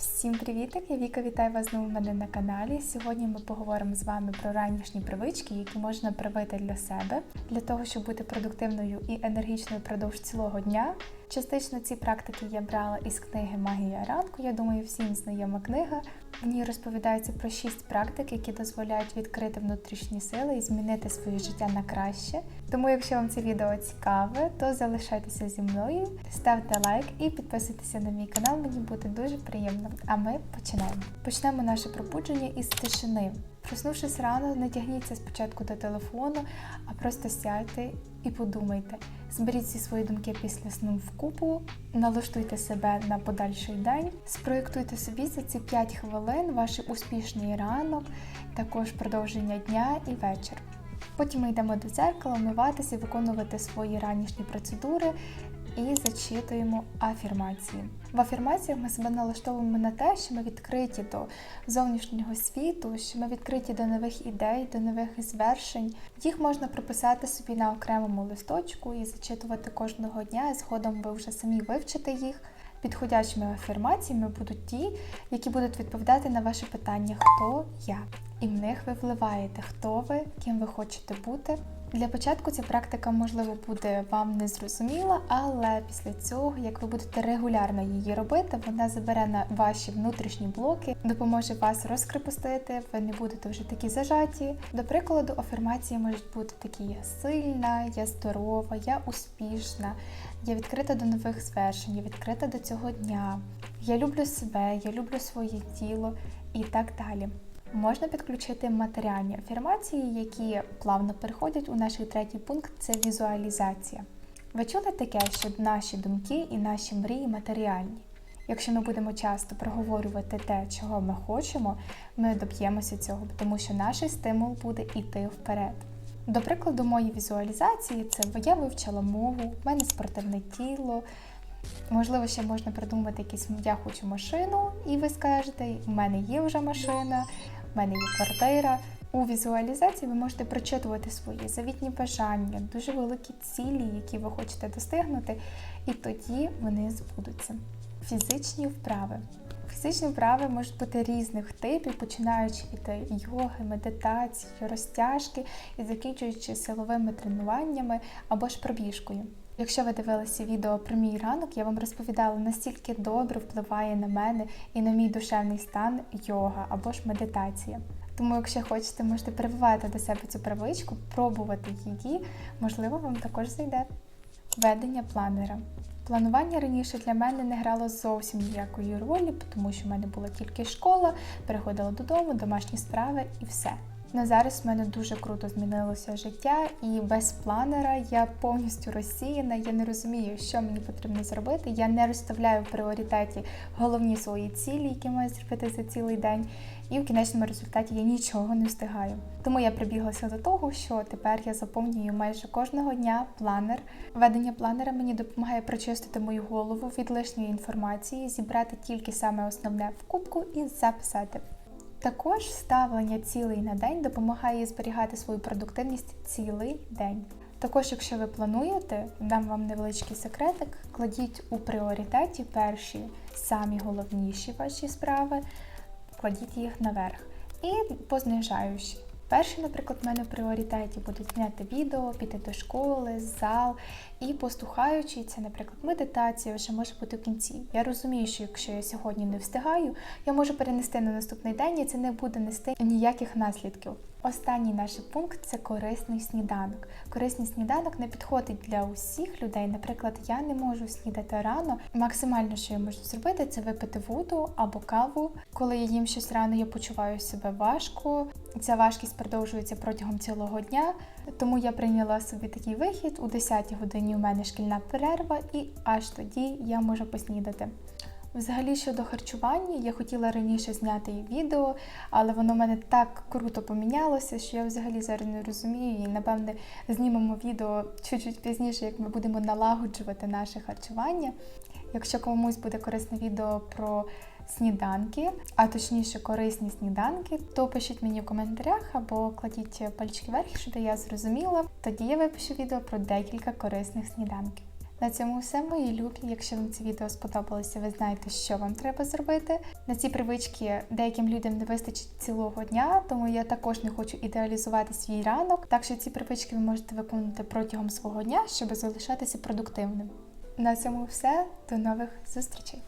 Всім привітик! Я Віка вітаю вас знову в мене на каналі. Сьогодні ми поговоримо з вами про ранішні привички, які можна привити для себе, для того, щоб бути продуктивною і енергічною впродовж цілого дня. Частично ці практики я брала із книги Магія ранку. Я думаю, всім знайома книга. В ній розповідається про шість практик, які дозволяють відкрити внутрішні сили і змінити своє життя на краще. Тому, якщо вам це відео цікаве, то залишайтеся зі мною, ставте лайк і підписуйтеся на мій канал. Мені буде дуже приємно. А ми починаємо. Почнемо наше пробудження із тишини. Проснувшись рано, не тягніться спочатку до телефону, а просто сядьте і подумайте. Зберіть всі свої думки після сну вкупу, налаштуйте себе на подальший день, спроєктуйте собі за ці 5 хвилин ваш успішний ранок, також продовження дня і вечір. Потім ми йдемо до дзеркала, вмиватися, виконувати свої ранішні процедури і зачитуємо афірмації. В афірмаціях ми себе налаштовуємо на те, що ми відкриті до зовнішнього світу, що ми відкриті до нових ідей, до нових звершень. Їх можна прописати собі на окремому листочку і зачитувати кожного дня. Згодом ви вже самі вивчите їх. Підходячими афірмаціями будуть ті, які будуть відповідати на ваше питання Хто я? І в них ви вливаєте, хто ви, ким ви хочете бути. Для початку ця практика, можливо, буде вам незрозуміла, але після цього, як ви будете регулярно її робити, вона забере на ваші внутрішні блоки, допоможе вас розкрепостити, ви не будете вже такі зажаті. До прикладу, афірмації можуть бути такі: я сильна, я здорова, я успішна, я відкрита до нових звершень, я відкрита до цього дня, я люблю себе, я люблю своє тіло і так далі. Можна підключити матеріальні афірмації, які плавно переходять у наш третій пункт це візуалізація. Ви чули таке, що наші думки і наші мрії матеріальні. Якщо ми будемо часто проговорювати те, чого ми хочемо, ми доб'ємося цього, тому що наш стимул буде йти вперед. До прикладу, мої візуалізації це я вивчила мову, в мене спортивне тіло. Можливо, ще можна придумати якісь я хочу машину, і ви скажете, в мене є вже машина, в мене є квартира. У візуалізації ви можете прочитувати свої завітні бажання, дуже великі цілі, які ви хочете достигнути, і тоді вони збудуться. Фізичні вправи. Фізичні вправи можуть бути різних типів, починаючи від йоги, медитації, розтяжки і закінчуючи силовими тренуваннями або ж пробіжкою. Якщо ви дивилися відео про мій ранок, я вам розповідала, настільки добре впливає на мене і на мій душевний стан йога або ж медитація. Тому, якщо хочете, можете прививати до себе цю привичку, пробувати її, можливо, вам також зайде. Ведення планера. Планування раніше для мене не грало зовсім ніякої ролі, тому що в мене була тільки школа, переходила додому, домашні справи і все. На зараз в мене дуже круто змінилося життя, і без планера я повністю розсіяна. Я не розумію, що мені потрібно зробити. Я не розставляю в пріоритеті головні свої цілі, які маю зробити за цілий день. І в кінечному результаті я нічого не встигаю. Тому я прибіглася до того, що тепер я заповнюю майже кожного дня планер. Ведення планера мені допомагає прочистити мою голову від лишньої інформації, зібрати тільки саме основне в кубку і записати. Також ставлення цілий на день допомагає зберігати свою продуктивність цілий день. Також, якщо ви плануєте, дам вам невеличкий секретик, кладіть у пріоритеті перші самі головніші ваші справи, кладіть їх наверх. І познижаючи. Перші, наприклад, в мене в пріоритеті будуть зняти відео, піти до школи, зал. І послухаючи це, наприклад, медитація вже може бути в кінці. Я розумію, що якщо я сьогодні не встигаю, я можу перенести на наступний день, і це не буде нести ніяких наслідків. Останній наш пункт це корисний сніданок. Корисний сніданок не підходить для усіх людей. Наприклад, я не можу снідати рано. Максимально, що я можу зробити, це випити воду або каву. Коли я їм щось рано, я почуваю себе важко. Ця важкість продовжується протягом цілого дня. Тому я прийняла собі такий вихід. У 10 годині у мене шкільна перерва, і аж тоді я можу поснідати. Взагалі щодо харчування, я хотіла раніше зняти відео, але воно в мене так круто помінялося, що я взагалі зараз не розумію. І напевне знімемо відео чуть-чуть пізніше, як ми будемо налагоджувати наше харчування. Якщо комусь буде корисне відео про сніданки, а точніше корисні сніданки, то пишіть мені в коментарях або кладіть пальчики вверх, щоб я зрозуміла. Тоді я випишу відео про декілька корисних сніданків. На цьому все, мої любі. Якщо вам це відео сподобалося, ви знаєте, що вам треба зробити. На ці привички деяким людям не вистачить цілого дня, тому я також не хочу ідеалізувати свій ранок. Так що ці привички ви можете виконати протягом свого дня, щоб залишатися продуктивним. На цьому все. До нових зустрічей!